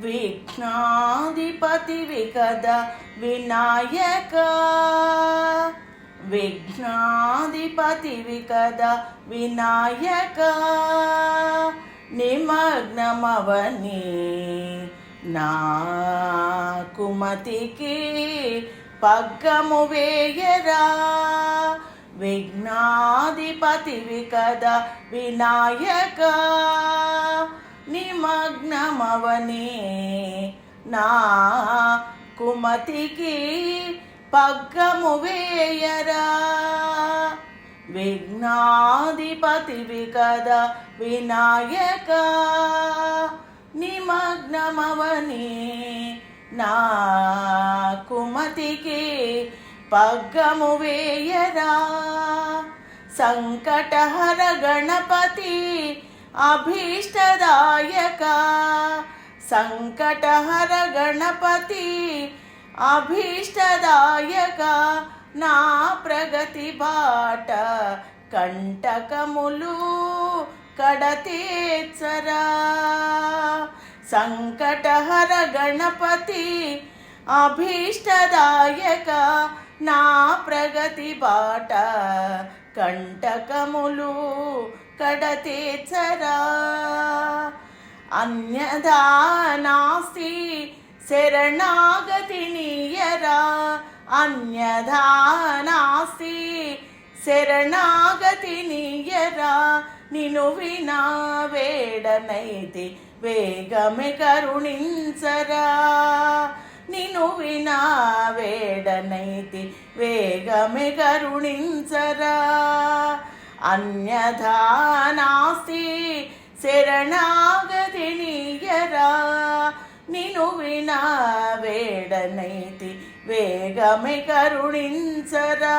విఘ్నాధిపతివి కదా వినాయక. విఘ్నాధిపతివి కదా వినాయక. నిమగ్నమవని నా కుమతికి పగ్గము వేయరా. విఘ్నాధిపతివి కదా వినాయక. నిమగ్నమవనే నా కుమతికి పగ్గము వేయరా. విఘ్నాధిపతివి కదా వినాయక. నిమగ్నమవని నా కుమతికి పగ్గము వేయరా. సంకటహర గణపతి అభీష్టదాయక సంకటహర గణపతి అభీష్టదాయక నా ప్రగతి బాట కంటకములు కడతీర్చరా సంకటహర గణపతి అభీష్టదాయక నా ప్రగతి బాట కంటకములు కడతీర్చరా అన్యదా నాస్తి శరణాగతి నీయరా. అన్యదా నాస్తి శరణాగతి నీయరా. నిను వినా వేడనైతే వేగమే కరుణించరా. నిను వినా వేడనైతి వేగమే కరుణించరా. అన్యథా నాస్తి శరణాగతి నీయరా. నిను వినా వేడనైతి వేగమే కరుణించరా.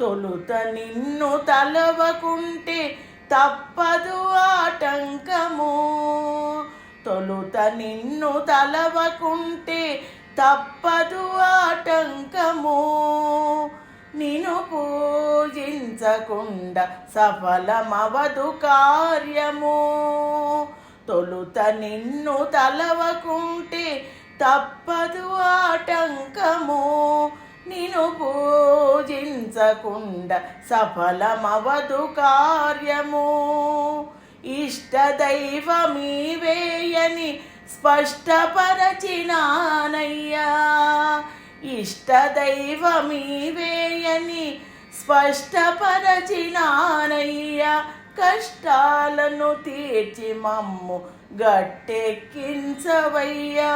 తొలుత నిన్ను తలవకుంటే తప్పదు ఆటంకము. తొలుత నిన్ను తలవకుంటే తప్పదు ఆటంకము. నిను పూజించకుండా సఫలమవదు కార్యము. తొలుత నిన్ను తలవకుంటే తప్పదు ఆటంకము. నిను పూజించకుండా సఫలమవదు కార్యము. ఇష్టదైవమీవేయని స్పష్టపరచినానయ్యా. ఇష్టదైవమీవేయని స్పష్టపరచినానయ్యా. కష్టాలను తీర్చి మమ్ము గట్టెక్కించవయ్యా.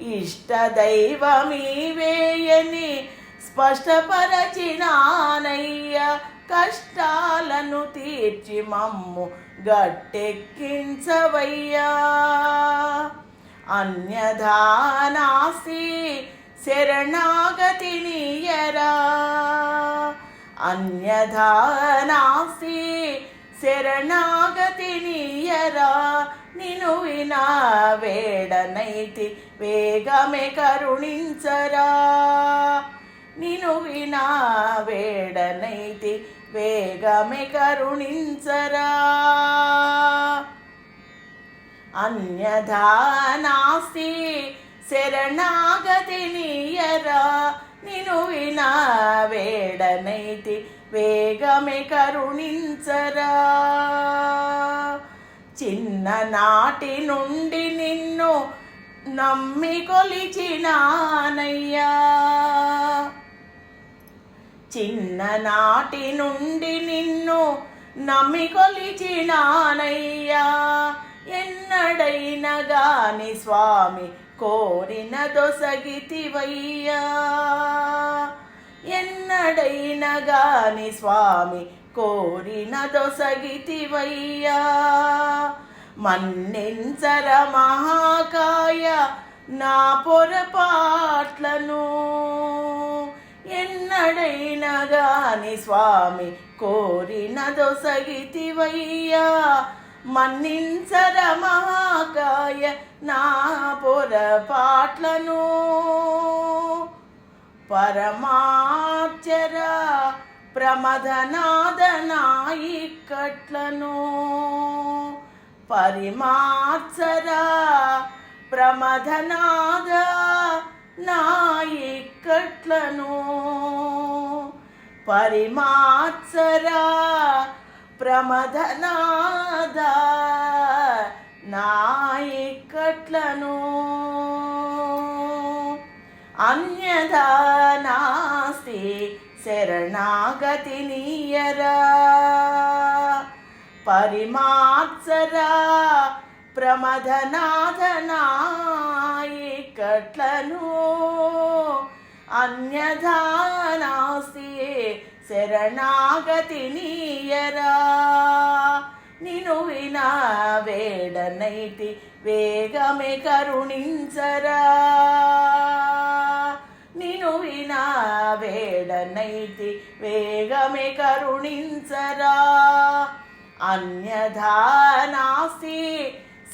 ఇష్టదైవమీవేయని స్పష్టపరచినానయ్య కష్టాలను తీర్చి మమ్ము గట్టెక్కించవయ్యా. అన్యధానాసి శరణాగతి నీయరా. అన్యధానాసి శరణాగతి నీయరా. నిను వినా వేడనైతి వేగమే కరుణించరా. వినా వేడనైతి వేగమే కరుణించరా. అన్యథా నాస్తి శరణాగతి నీయరా. నిను వినా వేడనైతి వేగమే కరుణించరా. చిన్ననాటి నుండి నిన్ను నమ్మి కొలిచినానయ్యా. చిన్ననాటి నుండి నిన్ను నమ్మి కొలిచినానయ్యా ఎన్నడైన గాని స్వామి కోరిన దొసగితివయ్యా. ఎన్నడైన గాని స్వామి కోరిన దొసగితివయ్యా. మన్నించర మహాకాయ నా పొరపాట్లను. ఎన్నడైనా గాని స్వామి కోరిన దొసగితివయ్యా మన్నించర మహాకాయ నా పొరపాట్లను. పరమాచర ప్రమదనాదనాయిక్కట్లను పరిమార్చరా ప్రమదనాదా నా ఇక్కట్లను పరిమాత్సరా ప్రమదనాద నా ఇక్కట్లను అన్యదా నాస్తి శరణాగతి నీయరా పరిమాత్సరా ప్రమదనాథనాయికట్లను అన్యధానాస్తి శరణాగతి నీయరా నిను వినా వేడనైతి వేగమే కరుణించరా నిను వినా వేడనైతి వేగమే కరుణించరా అన్యథా నాస్తి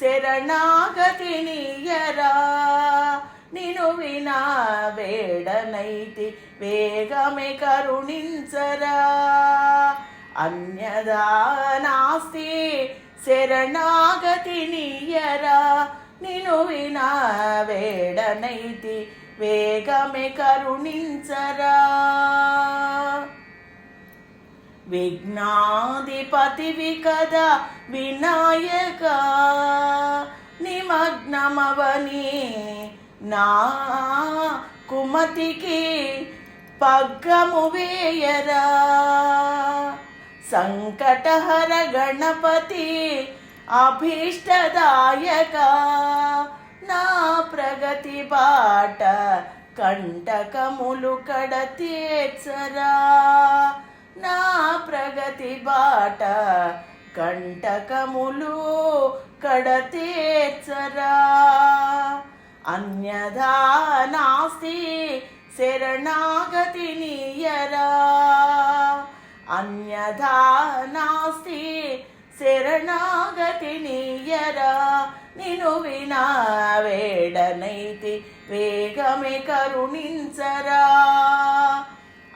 శరణాగతి నీయరా నిను వినా వేడనైతి వేగమే కరుణించరా. అన్యదా నాస్తి శరణాగతి నీయరా నిను వినా వేడనైతి వేగమే కరుణించరా. విఘ్నాధిపతివి కదా వినాయక నిమగ్నమవని నా కుమతికి పగ్గము వేయరా. సంకటహర గణపతి అభీష్టదాయక నా ప్రగతి బాట కంటకములు కడతీర్చరా. నా ప్రగతి బాట కంటకములు కడతీర్చరా. అన్యదా నాస్తి శరణాగతి నీయరా. అన్యదా నాస్తి శరణాగతి నీయరా. నిను వినా వేడనైతి వేగమే కరుణించరా.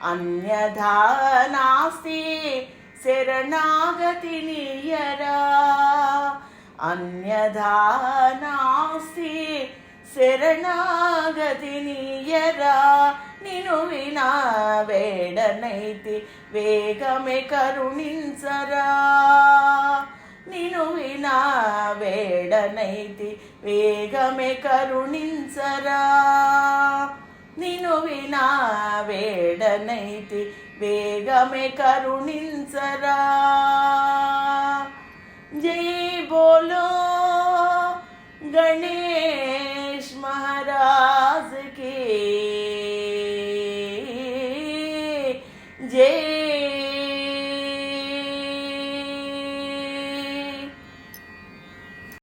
అన్యథా నాస్తి శరణాగతి నియరా. అన్యథా నాస్తి శరణాగతి నీయరా. నిను వినా వేడనైతి వేగమే కరుణించరా. నిను వినా వేడనైతి వేగమే కరుణించరా. నిను వినా వేడనైతి వేగమే కరుణించరా. జై బోలో